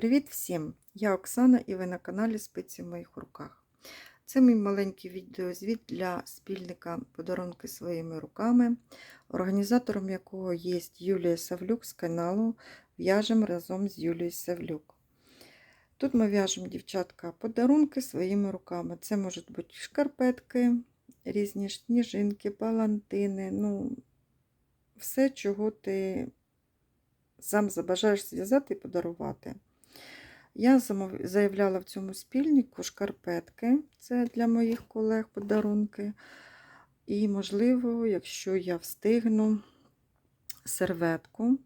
Привіт всім! Я Оксана і ви на каналі Спиці в моїх руках. Це мій маленький відеозвіт для спільника подарунки своїми руками, організатором якого є Юлія Савлюк з каналу В'яжемо разом з Юлією Савлюк. Тут ми в'яжемо, дівчатка, подарунки своїми руками. Це можуть бути шкарпетки, різні сніжинки, палантини, ну, все, чого ти сам забажаєш зв'язати і подарувати. Я заявляла в цьому спільнику шкарпетки, це для моїх колег подарунки. І, можливо, якщо я встигну, серветку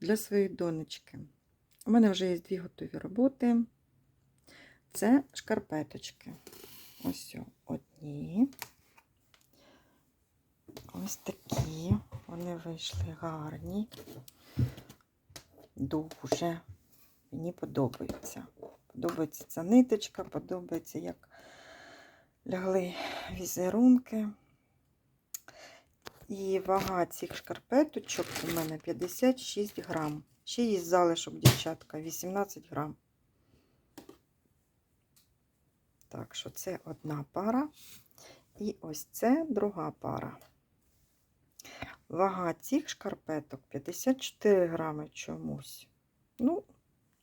для своєї донечки. У мене вже є дві готові роботи. Це шкарпеточки. Ось одні. Ось такі. Вони вийшли гарні. Дуже. Мені подобається. Подобається ця ниточка, подобається, як лягли візерунки. І вага цих шкарпеточок у мене 56 грам. Ще є залишок, дівчатка, 18 грам. Так що це одна пара. І ось це друга пара. Вага цих шкарпеток 54 грами чомусь. Ну,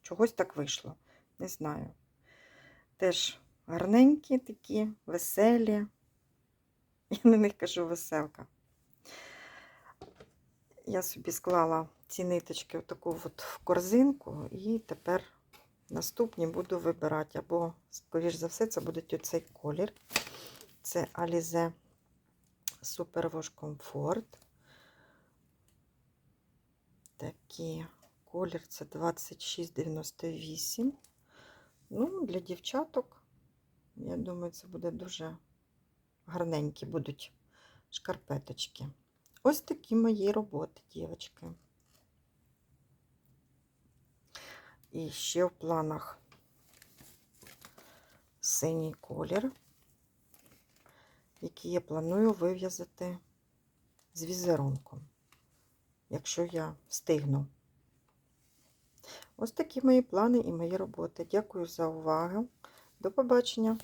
чогось так вийшло. Не знаю. Теж гарненькі такі, веселі. Я на них кажу веселка. Я собі склала ці ниточки отаку от в корзинку, і тепер наступні буду вибирати. Або, скоріш за все, це буде оцей колір. Це Alize Super Wash Comfort. Такі колір це 2698. Ну, для дівчаток, я думаю, це буде дуже гарненькі будуть шкарпеточки. Ось такі мої роботи, дівчатки. І ще в планах синій колір, який я планую вив'язати з візерунком, якщо я встигну. Ось такі мої плани і мої роботи. Дякую за увагу. До побачення!